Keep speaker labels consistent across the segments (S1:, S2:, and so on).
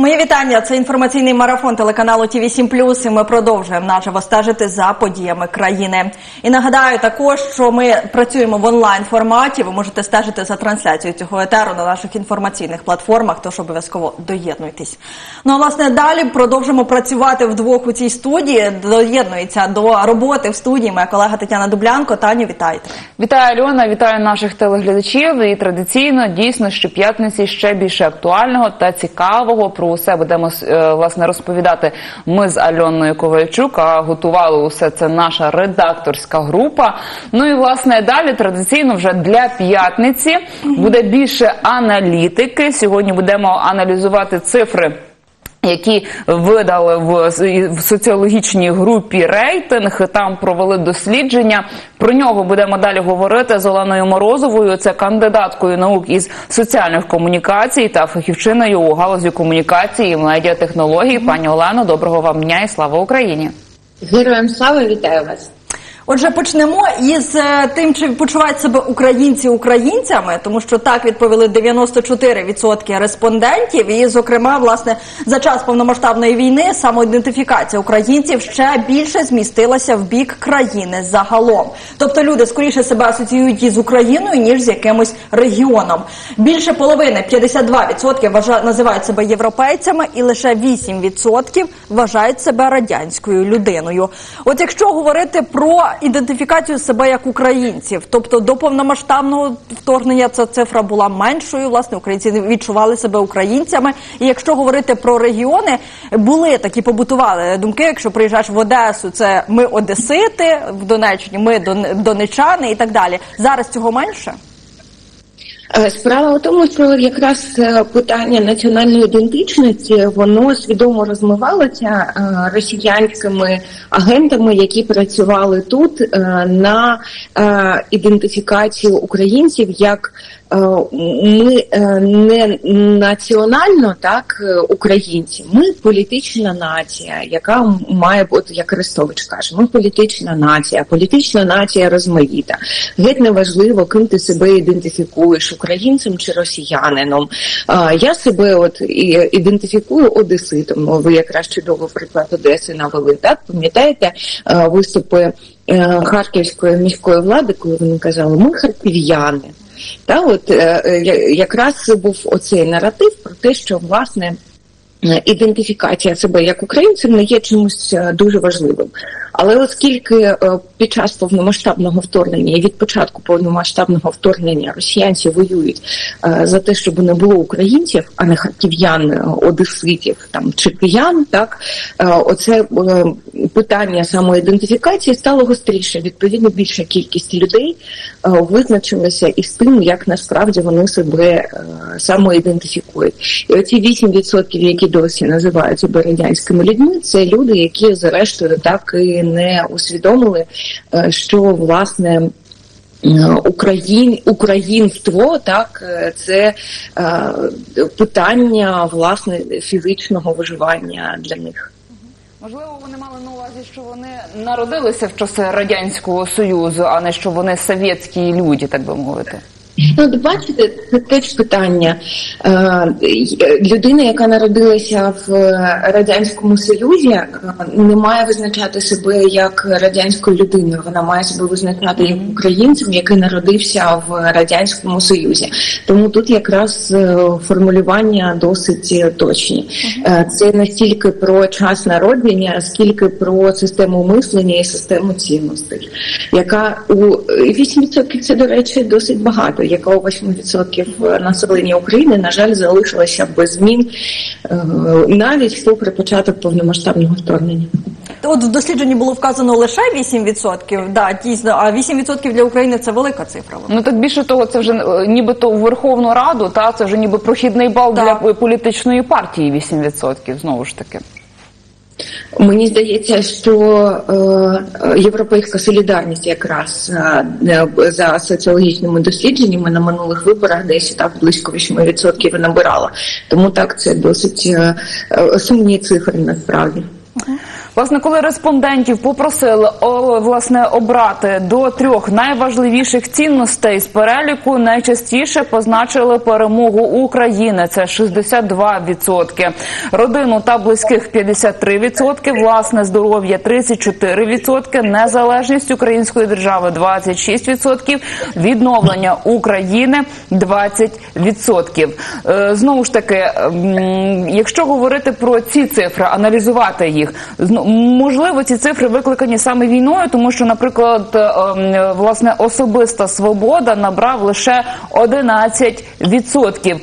S1: Мої вітання. Це інформаційний марафон телеканалу ТІВІ 7 І ми продовжуємо наживо стежити за подіями країни. І нагадаю також, що ми працюємо в онлайн форматі. Ви можете стежити за трансляцією цього етеру на наших інформаційних платформах. Тож обов'язково доєднуйтесь. Ну а власне далі продовжимо працювати вдвох у цій студії. Доєднується до роботи в студії моя колега Тетяна Дублянко. Таню, вітайте.
S2: Вітаю Альона, вітаю наших телеглядачів. І традиційно дійсно щоп'ятниці ще більше актуального та цікавого про усе будемо е, власне розповідати. Ми з Альоною Ковальчук. А готували усе це наша редакторська група. Ну і власне далі традиційно вже для п'ятниці буде більше аналітики. Сьогодні будемо аналізувати цифри. Які видали в, в соціологічній групі рейтинг, там провели дослідження. Про нього будемо далі говорити з Оленою Морозовою. Це кандидаткою наук із соціальних комунікацій та фахівчиною у галузі комунікації і медіатехнологій. Пані Олено, доброго вам дня і слава Україні!
S3: Героям слава вітаю вас.
S1: Отже, почнемо із е, тим, чи почувають себе українці українцями, тому що так відповіли 94% респондентів. І, зокрема, власне, за час повномасштабної війни самоідентифікація українців ще більше змістилася в бік країни загалом. Тобто люди скоріше себе асоціюють із Україною ніж з якимось регіоном. Більше половини 52% вважають, називають себе європейцями, і лише 8% вважають себе радянською людиною. От якщо говорити про ідентифікацію себе як українців, тобто до повномасштабного вторгнення ця цифра була меншою. Власне, українці не відчували себе українцями. І якщо говорити про регіони, були такі побутували думки. Якщо приїжджаєш в Одесу, це ми Одесити, в Донеччині ми дон- донечани і так далі. Зараз цього менше.
S3: Е, Справа у тому, що якраз е, питання національної ідентичності воно свідомо розмивалося е, росіянськими агентами, які працювали тут на ідентифікацію українців як ми е, не національно так е, українці. Ми політична нація, яка має бути, як Арестович каже, ми політична нація, політична нація розмаїта. Геть неважливо, ким ти себе ідентифікуєш, українцем чи росіянином. Я себе от ідентифікую одеситом. Ну, Ви якраз чудово приклад Одеси навели. Так пам'ятаєте е, виступи е, харківської міської влади, коли вони казали, ми харків'яни. Та от е, е, якраз був оцей наратив про те, що власне. е, Ідентифікація себе як українцем не є чимось дуже важливим. Але оскільки під час повномасштабного вторгнення і від початку повномасштабного вторгнення росіянці воюють за те, щоб не було українців, а не харків'ян, одеситів там чи киян, так оце питання самоідентифікації стало гостріше. Відповідно, більша кількість людей е, визначилася із тим, як насправді вони себе е, самоідентифікують. І оці 8%, які досі називають себе радянськими людьми, це люди, які зрештою так і не усвідомили, е, що власне. Україн, українство, так це е, питання власне фізичного виживання для них.
S2: Можливо, вони мали на увазі, що вони народилися в часи радянського союзу, а не що вони совєтські люди, так би мовити.
S3: Ну, бачите, це теж питання. Е, людина, яка народилася в радянському союзі, е, не має визначати себе як радянською людиною. Вона має себе визначати як українцем, який народився в радянському союзі. Тому тут якраз е, формулювання досить е, точні. Е, Це не стільки про час народження, скільки про систему мислення і систему цінностей, яка у і 8% це, до речі, досить багато, яка у 8% населення України, на жаль, залишилася без змін е, навіть попри початок повномасштабного вторгнення.
S1: От в дослідженні було вказано лише 8%, да, дійсно, а 8% для України це велика цифра.
S2: Ну так більше того, це вже е, нібито у Верховну Раду, та це вже ніби прохідний бал
S1: Так.
S2: для політичної партії 8%, знову ж таки.
S3: Мені здається, що е, європейська солідарність якраз е, е, за соціологічними дослідженнями на минулих виборах десь так близько 8% і набирала. Тому так це досить сумні цифри насправді.
S2: Власне, коли респондентів попросили власне обрати до трьох найважливіших цінностей з переліку, найчастіше позначили перемогу України. Це 62%. Родину та близьких 53%, власне здоров'я 34%, незалежність української держави 26%, відновлення України 20%. Е, Знову ж таки, якщо говорити про ці цифри, аналізувати їх, зно- можливо, ці цифри викликані саме війною, тому що, наприклад, е, власне особиста свобода набрав лише 11%.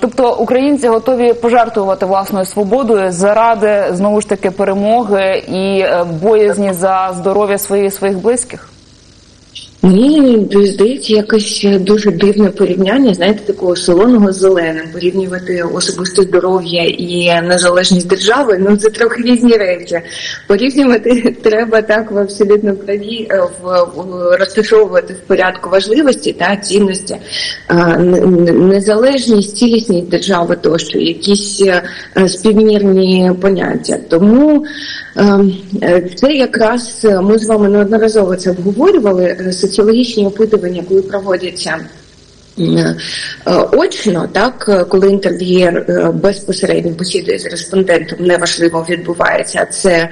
S2: Тобто українці готові пожертвувати власною свободою заради знову ж таки перемоги і е, боязні за здоров'я своїх своїх близьких.
S3: Мені здається, якось дуже дивне порівняння, знаєте, такого солоного з зеленим. Порівнювати особисте здоров'я і незалежність держави. Ну це трохи різні речі. Порівнювати треба так в абсолютно праві е, в, розташовувати в порядку важливості та цінності, е, незалежність, цілісність держави, тощо якісь е, співмірні поняття. Тому Ем, е, Це якраз е, ми з вами неодноразово це обговорювали. Соціологічні опитування, коли проводяться е, очно, так е, коли інтерв'єр е, безпосередньо бесідує з респондентом, неважливо відбувається це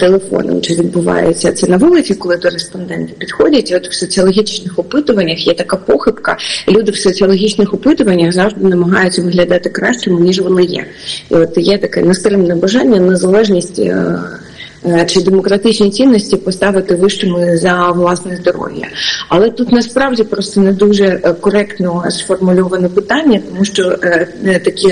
S3: телефоном, чи відбувається це на вулиці, коли до респондента підходять. І от в соціологічних опитуваннях є така похибка. Люди в соціологічних опитуваннях завжди намагаються виглядати кращими, ніж вони є. І от є таке нестримне бажання незалежність. Чи демократичні цінності поставити вищими за власне здоров'я, але тут насправді просто не дуже е, коректно сформульоване питання, тому що е, е, такі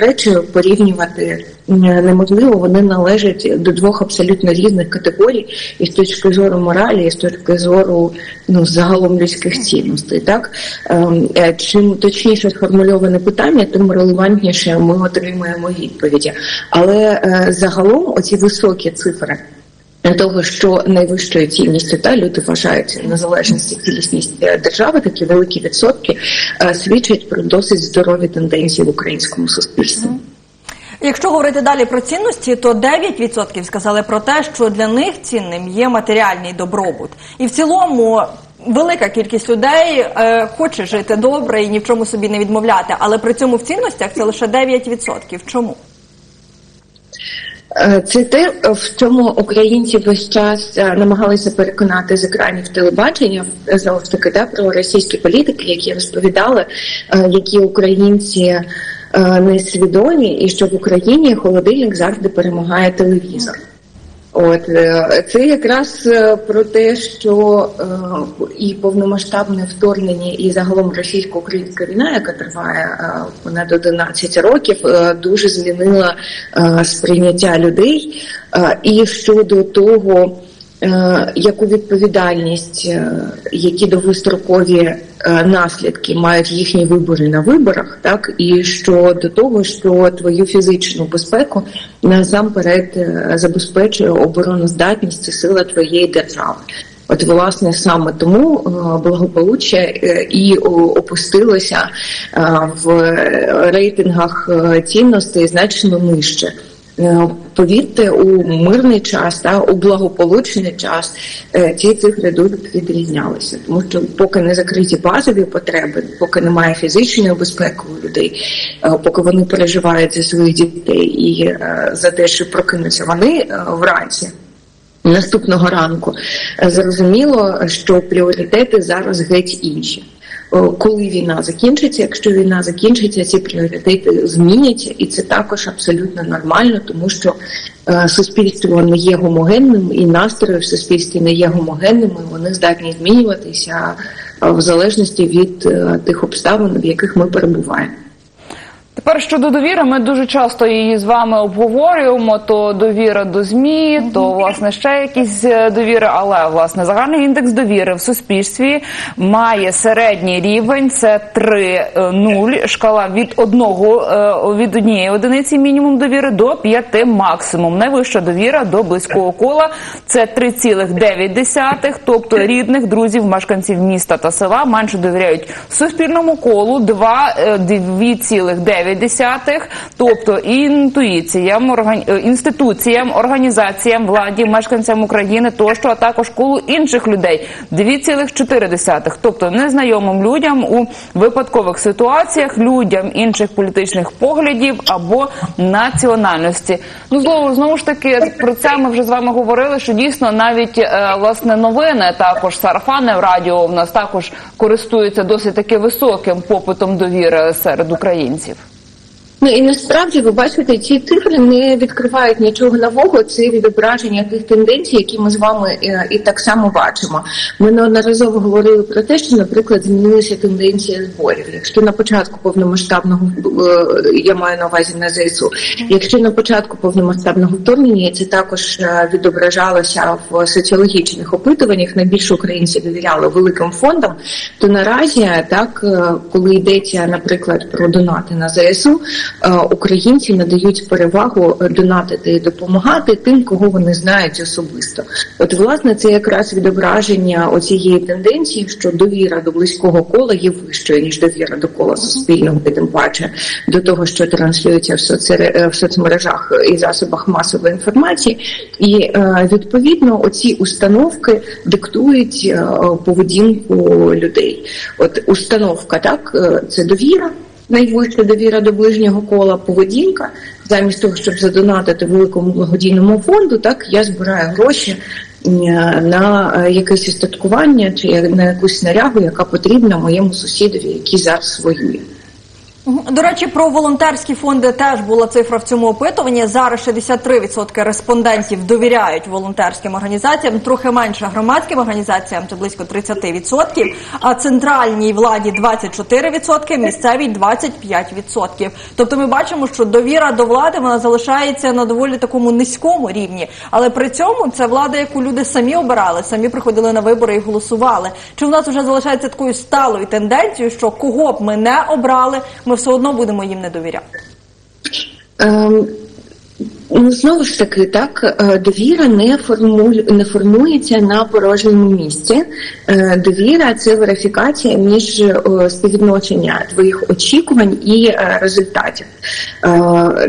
S3: речі порівнювати неможливо. Вони належать до двох абсолютно різних категорій, і з точки зору моралі, і з точки зору ну загалом людських цінностей. Так Ем, е, чим точніше сформульоване питання, тим релевантніше ми отримуємо відповіді. Але е, загалом оці високі цифри. Того, що найвищою цінністю та люди вважають незалежність цілісність е, держави, такі великі відсотки свідчать про досить здорові тенденції в українському суспільстві.
S1: Якщо говорити далі про цінності, то 9% сказали про те, що для них цінним є матеріальний добробут. І в цілому велика кількість людей е, хоче жити добре і ні в чому собі не відмовляти. Але при цьому в цінностях це лише 9%. Чому?
S3: Е, Це те, в чому українці весь час е, намагалися переконати з екранів телебачення знову ж таки да, про російські політики, які розповідали, е, які українці несвідомі, і що в Україні холодильник завжди перемагає телевізор. От е, це якраз е, про те, що е, і повномасштабне вторгнення, і загалом російсько-українська війна, яка триває е, понад 11 років, е, дуже змінила е, сприйняття людей. Е, І щодо того, е, яку відповідальність, е, які довгострокові е, наслідки мають їхні вибори на виборах, так і щодо того, що твою фізичну безпеку насамперед е, забезпечує обороноздатність і сила твоєї держави. От власне саме тому е, благополуччя е, і опустилося е, в рейтингах е, цінностей значно нижче. Е, Повірте, у мирний час та у благополучний час е, ці цифри дуже відрізнялися, тому що поки не закриті базові потреби, поки немає фізичної безпеки у людей, е, поки вони переживають за своїх дітей і е, за те, що прокинуться вони е, вранці. Наступного ранку Е, зрозуміло, що пріоритети зараз геть інші. О, Коли війна закінчиться, якщо війна закінчиться, ці пріоритети зміняться, і це також абсолютно нормально, тому що е, суспільство не є гомогенним, і настрої в суспільстві не є гомогенними. Вони здатні змінюватися е, в залежності від е, тих обставин, в яких ми перебуваємо.
S2: Тепер щодо довіри, ми дуже часто її з вами обговорюємо. То довіра до змі, то власне ще якісь е, довіри. Але власне загальний індекс довіри в суспільстві має середній рівень. Це 3-0, шкала від одного е, від однієї одиниці мінімум довіри до 5 максимум. Найвища довіра до близького кола це 3,9, тобто рідних, друзів, мешканців міста та села менше довіряють суспільному колу 2, е, 2,9 0,4, тобто інтуїціям, органі... е, інституціям, організаціям, владі, мешканцям України тощо, а також колу інших людей 2,4, тобто незнайомим людям у випадкових ситуаціях, людям інших політичних поглядів або національності. Ну знову знову ж таки про це ми вже з вами говорили. Що дійсно навіть е, власне новини, також сарафани в радіо в нас також користуються досить таки високим попитом довіри серед українців.
S3: Ну і насправді ви бачите, ці цифри не відкривають нічого нового. Це відображення тих тенденцій, які ми з вами е, і так само бачимо. Ми неодноразово говорили про те, що, наприклад, змінилися тенденції зборів. Якщо на початку повномасштабного е, я маю на увазі на ЗСУ, якщо на початку повномасштабного вторгнення це також е, відображалося в соціологічних опитуваннях, найбільше українці довіряли великим фондам, то наразі так, коли йдеться, наприклад, про донати на ЗСУ. Е, Українці надають перевагу е, донатити і допомагати тим, кого вони знають особисто. От власне це якраз відображення оцієї тенденції, що довіра до близького кола є вищою ніж довіра до кола суспільного, і тим паче до того, що транслюється в, е, в соцмережах і засобах масової інформації, і відповідно оці установки диктують поведінку людей. От установка, так це довіра найвища довіра до ближнього кола поведінка. Замість того, щоб задонатити великому благодійному фонду, так я збираю гроші е, на е, якесь істаткування чи на якусь снарягу, яка потрібна моєму сусідові, який зараз воює.
S1: До речі, про волонтерські фонди теж була цифра в цьому опитуванні. Зараз 63% респондентів довіряють волонтерським організаціям, трохи менше громадським організаціям, це близько 30%, а центральній владі 24%, місцевій 25%. Тобто ми бачимо, що довіра до влади вона залишається на доволі такому низькому рівні, але при цьому це влада, яку люди самі обирали, самі приходили на вибори і голосували. Чи в нас вже залишається такою сталою тенденцією, що кого б ми не обрали, ми все одно будемо їм не довіряти?
S3: Ем, Ну, знову ж таки, так е, довіра не форму... не формується на порожньому місці. Е, Довіра це верифікація між е, співвідношення твоїх очікувань і результатів.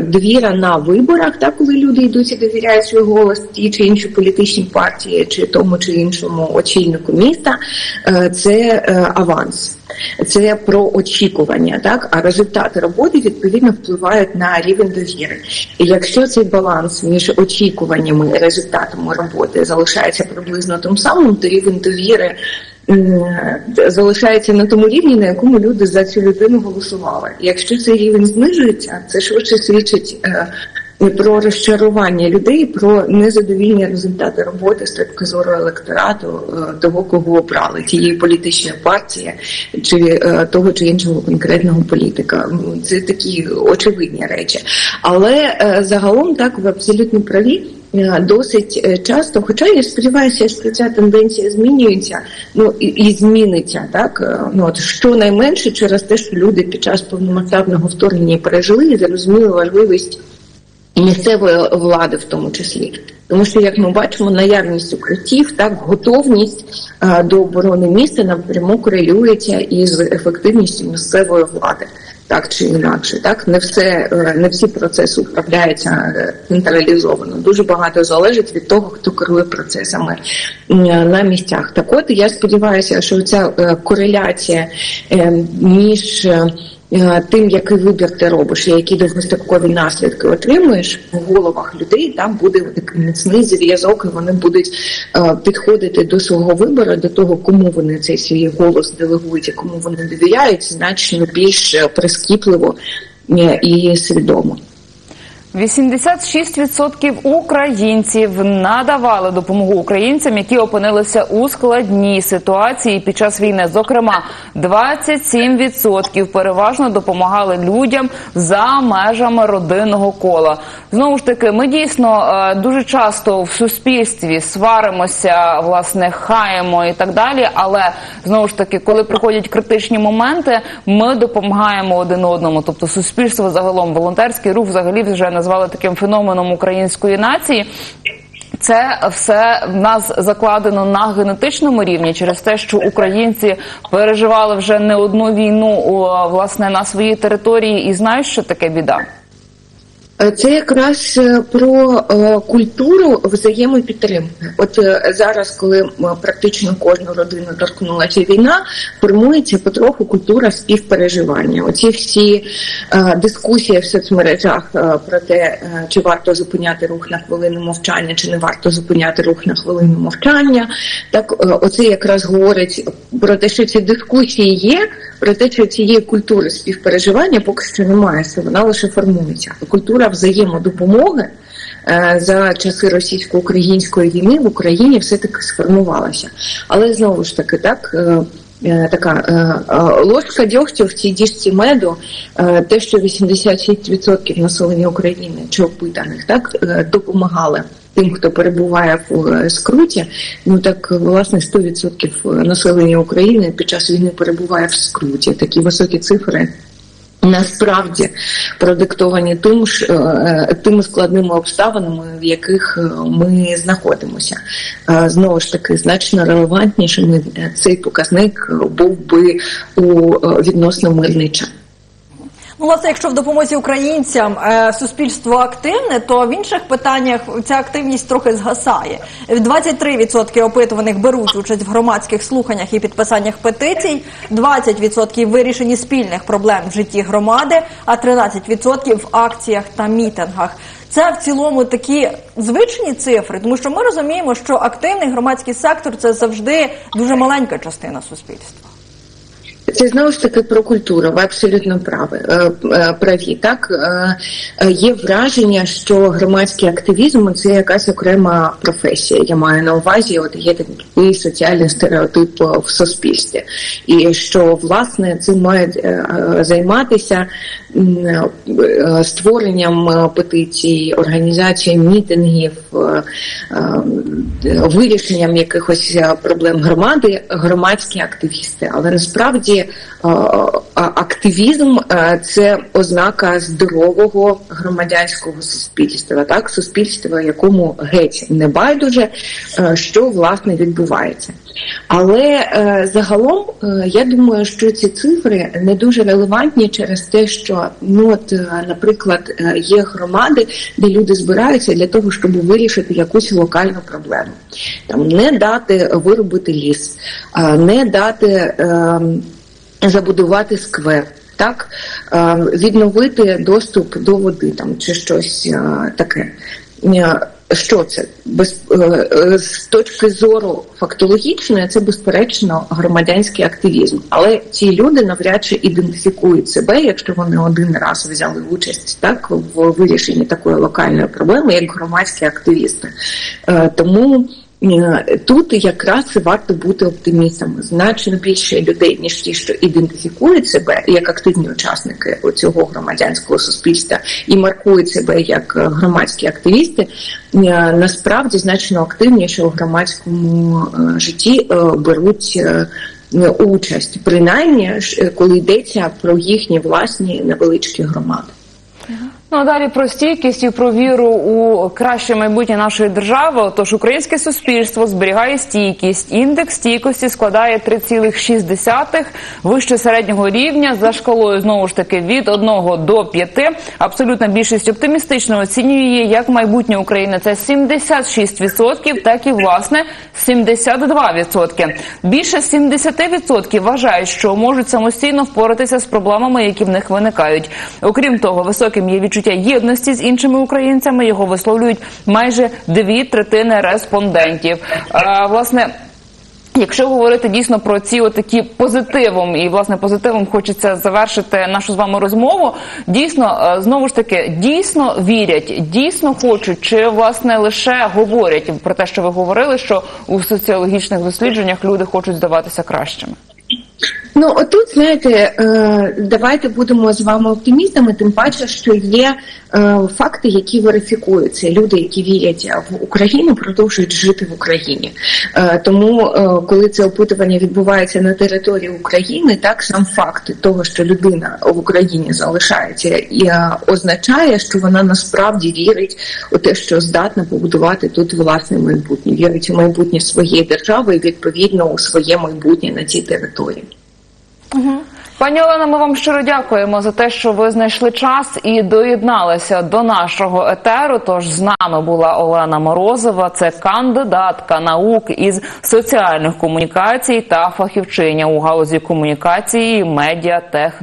S3: Довіра на виборах, так коли люди йдуть і довіряють свій голос тій чи іншій політичній партії, чи тому чи іншому очільнику міста, це аванс. Це про очікування, так а результати роботи відповідно впливають на рівень довіри. І якщо цей баланс між очікуваннями і результатами роботи залишається приблизно тим самим, то рівень довіри залишається на тому рівні, на якому люди за цю людину голосували. Якщо цей рівень знижується, це швидше свідчить. Е, Про розчарування людей, про незадовільні результати роботи з точки зору електорату е, того, кого обрали тієї політичної партії чи е, того чи іншого конкретного політика. Це такі очевидні речі. Але загалом так ви абсолютно праві. Досить часто, хоча я сподіваюся, що ця тенденція змінюється, ну і, і зміниться так. Ну от щонайменше через те, що люди під час повномасштабного вторгнення пережили і зрозуміли важливість місцевої влади, в тому числі. Тому що, як ми бачимо, наявність укриттів, так готовність а, до оборони міста напряму корелюється із ефективністю місцевої влади, так чи інакше. Так не все е, не всі процеси управляються е, централізовано. Дуже багато залежить від того, хто керує процесами на місцях. Так, от я сподіваюся, що ця е, кореляція е, між е, е, тим, який вибір ти робиш і які довгострокові наслідки отримуєш в головах людей, там буде міцний зв'язок, і вони будуть е, підходити до свого вибору, до того, кому вони цей свій голос делегують і кому вони довіряють, значно більш е, прискіпливо і свідомо.
S2: 86% українців надавали допомогу українцям, які опинилися у складній ситуації під час війни. Зокрема, 27% переважно допомагали людям за межами родинного кола. Знову ж таки, ми дійсно е, дуже часто в суспільстві сваримося, власне, хаємо і так далі. Але знову ж таки, коли приходять критичні моменти, ми допомагаємо один одному. Тобто, суспільство загалом, волонтерський рух взагалі вже назвали таким феноменом української нації. Це все в нас закладено на генетичному рівні через те, що українці переживали вже не одну війну власне на своїй території і знають, що таке біда.
S3: Е, Це якраз е, про е, культуру взаємопідтримки. От зараз, коли практично кожну родину торкнулася війна, формується потроху культура співпереживання. Оці всі дискусії в соцмережах про те, чи варто зупиняти рух на хвилину мовчання, чи не варто зупиняти рух на хвилину мовчання. Так, оце якраз говорить про те, що ці дискусії є, про те, що цієї культури співпереживання поки що немає, що вона лише формується. Культура взаємодопомоги е, за часи російсько-української війни в Україні все таки сформувалася. Але знову ж таки, так. Е, Така е, е, ложка дьогтю в цій діжці меду, те, що 86% населення України чи опитаних так допомагали тим, хто перебуває в скруті. Ну так власне 100% населення України під час війни перебуває в скруті. Такі високі цифри. Насправді продиктовані тим е, тими складними обставинами, в яких е, ми знаходимося. Е, Знову ж таки, значно релевантнішим цей показник був би у відносно мирний час.
S1: Ну, власне, якщо в допомозі українцям е, суспільство активне, то в інших питаннях ця активність трохи згасає. 23% опитуваних беруть участь в громадських слуханнях і підписаннях петицій, 20% в вирішенні спільних проблем в житті громади, а 13% в акціях та мітингах. Це в цілому такі звичні цифри, тому що ми розуміємо, що активний громадський сектор це завжди дуже маленька частина суспільства.
S3: Це знову ж таки про культуру. Ви абсолютно праві. е, е, праві. Так Е, є враження, що громадський активізм це якась окрема професія. Я маю на увазі, от є такий соціальний стереотип в суспільстві, і що власне цим мають займатися створенням петицій, організацією мітингів, вирішенням якихось проблем громади, громадські активісти. Але насправді активізм е, це ознака здорового громадянського суспільства, так суспільства, якому геть не байдуже, е, що власне відбувається. Але е, загалом е, я думаю, що ці цифри не дуже релевантні через те, що ну от, е, наприклад, е, є громади, де люди збираються для того, щоб вирішити якусь локальну проблему, там не дати вирубити ліс, не дати. Забудувати сквер. Так, Е, відновити доступ до води там чи щось е, таке. Е, Що це? Без з точки зору фактологічної, це безперечно громадянський активізм. Але ці люди навряд чи ідентифікують себе, якщо вони один раз взяли участь так в вирішенні такої локальної проблеми, як громадські активісти. Тому Тут якраз варто бути оптимістами. Значно більше людей, ніж ті, що ідентифікують себе як активні учасники цього громадянського суспільства і маркують себе як е, громадські активісти, е, насправді значно активніше у громадському е, житті е, беруть. е, Участь принаймні, е, коли йдеться про їхні власні невеличкі громади.
S2: Ну а далі про стійкість і про віру у краще майбутнє нашої держави. Тож українське суспільство зберігає стійкість. Індекс стійкості складає 3,6, вище середнього рівня за шкалою знову ж таки від 1 до 5. Абсолютна більшість оптимістично оцінює як майбутнє України. Це 76%, так і власне 72%. Більше 70% вважають, що можуть самостійно впоратися з проблемами, які в них виникають. Окрім того, високим є відчуття єдності з іншими українцями. Його висловлюють майже дві третини респондентів. Власне. Якщо говорити дійсно про ці отакі позитивом, і власне позитивом хочеться завершити нашу з вами розмову. Дійсно, е, знову ж таки, дійсно вірять, дійсно хочуть, чи власне лише говорять про те, що ви говорили, що у соціологічних дослідженнях люди хочуть здаватися кращими.
S3: Ну отут, знаєте, е, давайте будемо з вами оптимістами, тим паче, що є е, факти, які верифікуються. Люди, які вірять в Україну, продовжують жити в Україні. Е, Тому, коли це опитування відбувається на території України, так сам факт того, що людина в Україні залишається, і означає, що вона насправді вірить у те, що здатна побудувати тут власне майбутнє, вірить у майбутнє своєї держави і відповідно у своє майбутнє на цій території.
S2: Пані Олена, ми вам щиро дякуємо за те, що ви знайшли час і доєдналися до нашого етеру. Тож з нами була Олена Морозова, це кандидатка наук із соціальних комунікацій та фахівчиня у галузі комунікації, медіа, техно.